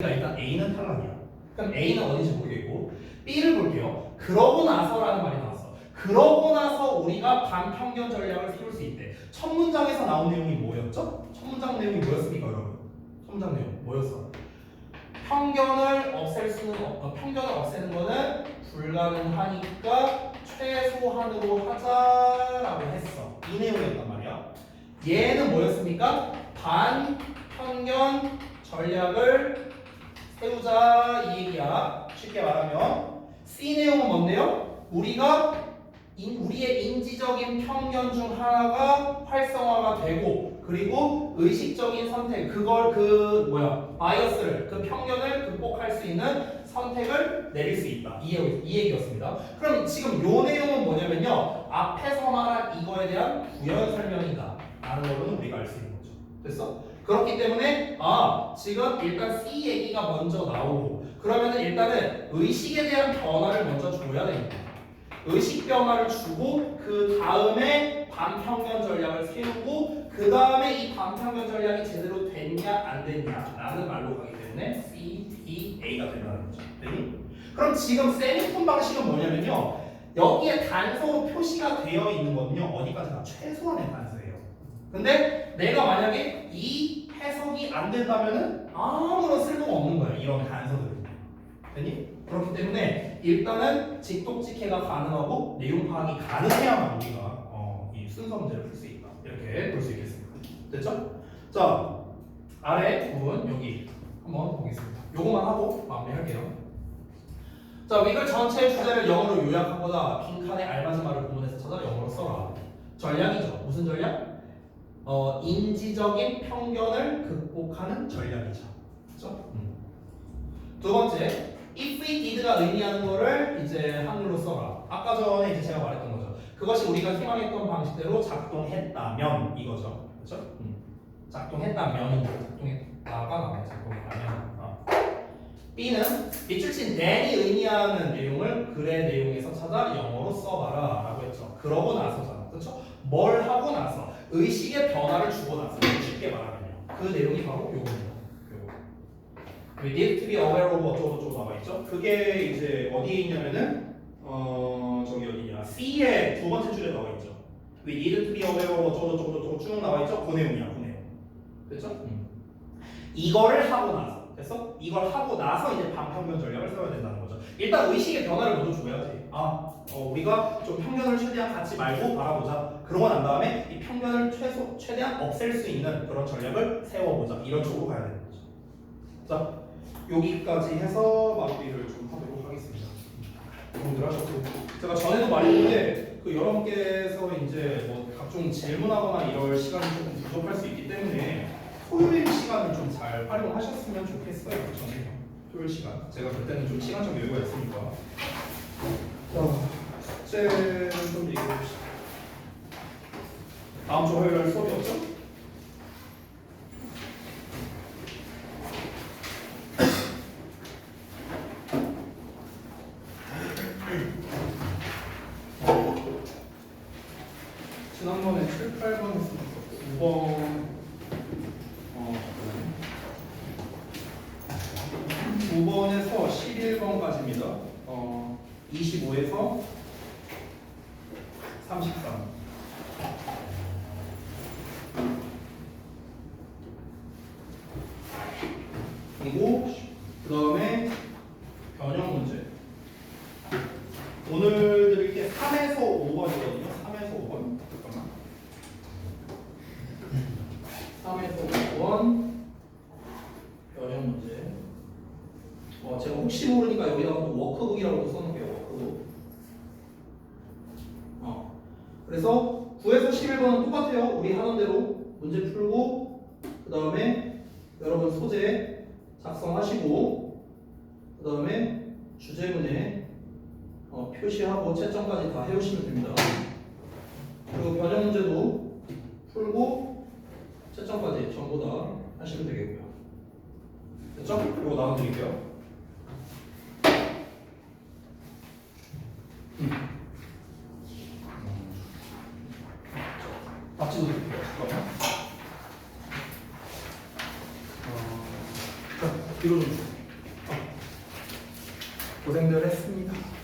일단 A는 탈락이야. 그럼 A는 어딘지 모르겠고 B를 볼게요. 그러고 나서라는 말이 나왔어. 그러고 나서 우리가 반평균 전략을 세울 수 있대. 첫 문장에서 나온 내용이 뭐였죠? 첫 문장 내용이 뭐였습니까, 여러분? 첫 문장 내용 뭐였어? 편견을 없앨 수는 없, 어, 편견을 없애는 거는 불가능하니까 최소한으로 하자라고 했어. 이 내용이었단 말이야. 얘는 뭐였습니까? 반편견 전략을 세우자 이 얘기야. 쉽게 말하면 C 내용은 뭔데요? 우리가 인- 우리의 인지적인 편견 중 하나가 활성화가 되고 그리고 의식적인 선택 그걸 그 뭐야 바이어스를 그 편견을 극복할 수 있는 선택을 내릴 수 있다 이, 이 얘기였습니다. 그럼 지금 요 내용은 뭐냐면요 앞에서 말한 이거에 대한 부연 설명이다 라는 거는 우리가 알 수 있는 거죠. 됐어? 그렇기 때문에 아 지금 일단 C 얘기가 먼저 나오고 그러면은 일단은 의식에 대한 변화를 먼저 줘야 됩니다. 의식 변화를 주고 그 다음에 반평균 전략을 세우고 그 다음에 이 반평균 전략이 제대로 됐냐 안 됐냐라는 말로 가기 때문에 C, D, A가 된다는 거죠. 네? 그럼 지금 세미콘 방식은 뭐냐면요. 여기에 단서로 표시가 되어 있는 거는요. 어디까지나 최소한의 단서예요. 근데 내가 만약에 이 된다면은 아무런 쓸모가 없는 거야. 이런 단서들은. 되니? 그렇기 때문에 일단은 직독직해가 가능하고 내용 파악이 가능해야만 우리가 어, 이 순서 문제를 풀 수 있다. 이렇게 볼 수 있겠습니다. 됐죠? 자 아래 부분 여기 한번 보겠습니다. 요거만 하고 마무리할게요. 자 위글 전체 주제를 영어로 요약하거나 빈칸에 알맞은 말을 구문해서 찾아 영어로 써라. 전략이죠. 무슨 전략? 어, 인지적인 편견을 극복하는 전략이죠. 그렇죠? 음. 두 번째, if we did가 의미하는 거를 이제 한글로 써라. 아까 전에 이제 제가 말했던 거죠. 그것이 우리가 희망했던 방식대로 작동했다면 이거죠. 그렇죠? 음. 작동했다면 작동했다가 나와요. 작동했다면. 어. B는 밑줄 친 then이 의미하는 내용을 글의 내용에서 찾아 영어로 써봐라 라고 했죠. 그러고 나서잖아. 그렇죠? 뭘 하고 나서 의식의 변화를 주고 나서 쉽게 말하면요. 그 내용이 바로 요겁니다. 요거. We need to be aware of 어쩌고저쩌고 나와 있죠. 그게 이제 어디에 있냐면은 어 저기 어디냐 C의 두 번째 줄에 나와 있죠. We need to be aware of 어쩌고저쩌고 쭉 나와 있죠. 그 내용이야, 그 내용. 됐죠? 음. 이거를 하고 나서 됐어? 이걸 하고 나서 이제 반평균 전략을 세워야 된다는 거죠. 일단 의식의 변화를 먼저 줘야지. 아, 어, 우리가 좀 편견을 최대한 갖지 말고 바라보자. 그러고 난 다음에 이 편견을 최소 최대한 없앨 수 있는 그런 전략을 세워보자. 이런 쪽으로 가야 되는 거죠. 자, 여기까지 해서 마무리를 좀 하도록 하겠습니다. 여러분들 하셨고 제가 전에도 말했는데 그 여러분께서 이제 뭐 각종 질문하거나 이럴 시간이 조금 부족할 수 있기 때문에 토요일 시간을 좀 잘 활용하셨으면 좋겠어요. 저는 토요일 시간 제가 그때는 좀 시간적 여유가 있으니까 자, 숙제는 좀 얘기해 봅시다. 다음 주 화요일 수업이 없죠? 지난번에 7, 8번 했으니까 9번 어, 9번에서 11번까지입니다. 어, 25에서 33. 그리고 그 다음에 변형 문제. 오늘 드릴 게 3에서 5번이거든요. 3에서 5번. 잠깐만. 3에서 5번 변형 문제. 어, 제가 혹시 모르니까 여기다가 또 워크북이라고 써놓을게요. 워크북. 어. 그래서 9에서 11번은 똑같아요. 우리 하던 대로 문제 풀고 그 다음에 여러분 소재 작성하시고 그 다음에 주제문에 어, 표시하고 채점까지 다 해오시면 됩니다. 이거는 어. 고생들 했습니다.